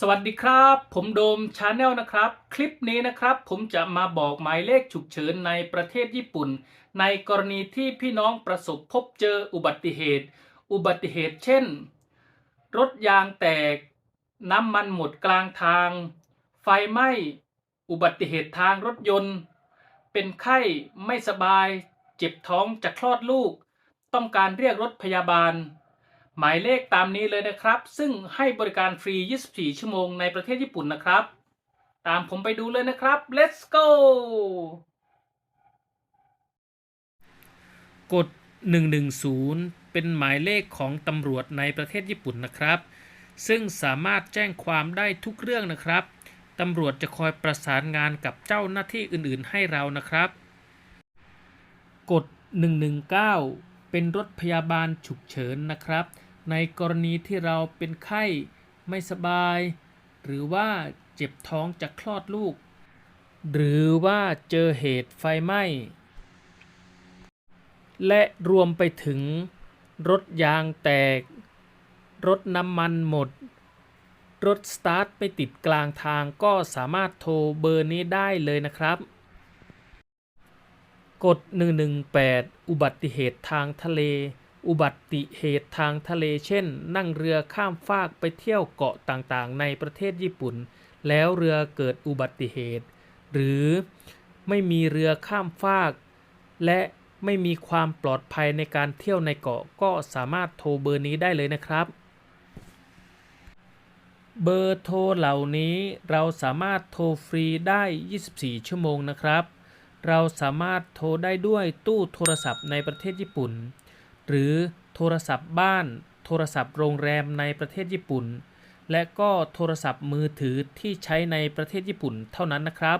สวัสดีครับ ผมโดมชาแนลนะครับ คลิปนี้นะครับ ผมจะมาบอกหมายเลขฉุกเฉินในประเทศญี่ปุ่น ในกรณีที่พี่น้องประสบพบเจออุบัติเหตุ อุบัติเหตุเช่น รถยางแตก น้ำมันหมดกลางทาง ไฟไหม้ อุบัติเหตุทางรถยนต์ เป็นไข้ไม่สบาย เจ็บท้องจะคลอดลูก ต้องการเรียกรถพยาบาล หมายเลขตามนี้เลยนะครับ ซึ่งให้บริการฟรี 24 ชั่วโมงในประเทศญี่ปุ่นนะครับ ตามผมไปดูเลยนะครับ let's go กด 110 เป็นหมายเลขของตำรวจในประเทศญี่ปุ่นนะครับ ซึ่งสามารถแจ้งความได้ทุกเรื่องนะครับตำรวจจะคอยประสานงานกับเจ้าหน้าที่อื่นๆให้เรานะครับ กด 119 เป็นรถพยาบาลฉุกเฉินนะครับ ในกรณีที่เราเป็นไข้ไม่สบาย หรือว่าเจ็บท้องจะคลอดลูก หรือว่าเจอเหตุไฟไหม้ และรวมไปถึง รถยางแตก รถน้ำมันหมด รถสตาร์ทไม่ติดกลางทางก็สามารถโทรเบอร์นี้ได้เลยนะครับ กด 118 อุบัติเหตุทางทะเล อุบัติเหตุทางทะเลเช่น นั่งเรือข้ามฟากไปเที่ยวเกาะต่างๆ ในประเทศญี่ปุ่น แล้วเรือเกิดอุบัติเหตุ หรือไม่มีเรือข้ามฟาก และไม่มีความปลอดภัยในการเที่ยวในเกาะก็สามารถโทรเบอร์นี้ได้เลยนะครับ เบอร์โทรเหล่านี้เราสามารถโทรฟรีได้ 24 ชั่วโมงนะครับ เราสามารถโทรได้ด้วยตู้โทรศัพท์ในประเทศญี่ปุ่น หรือโทรศัพท์บ้าน โทรศัพท์โรงแรมในประเทศญี่ปุ่น และก็โทรศัพท์มือถือที่ใช้ในประเทศญี่ปุ่นเท่านั้นนะครับ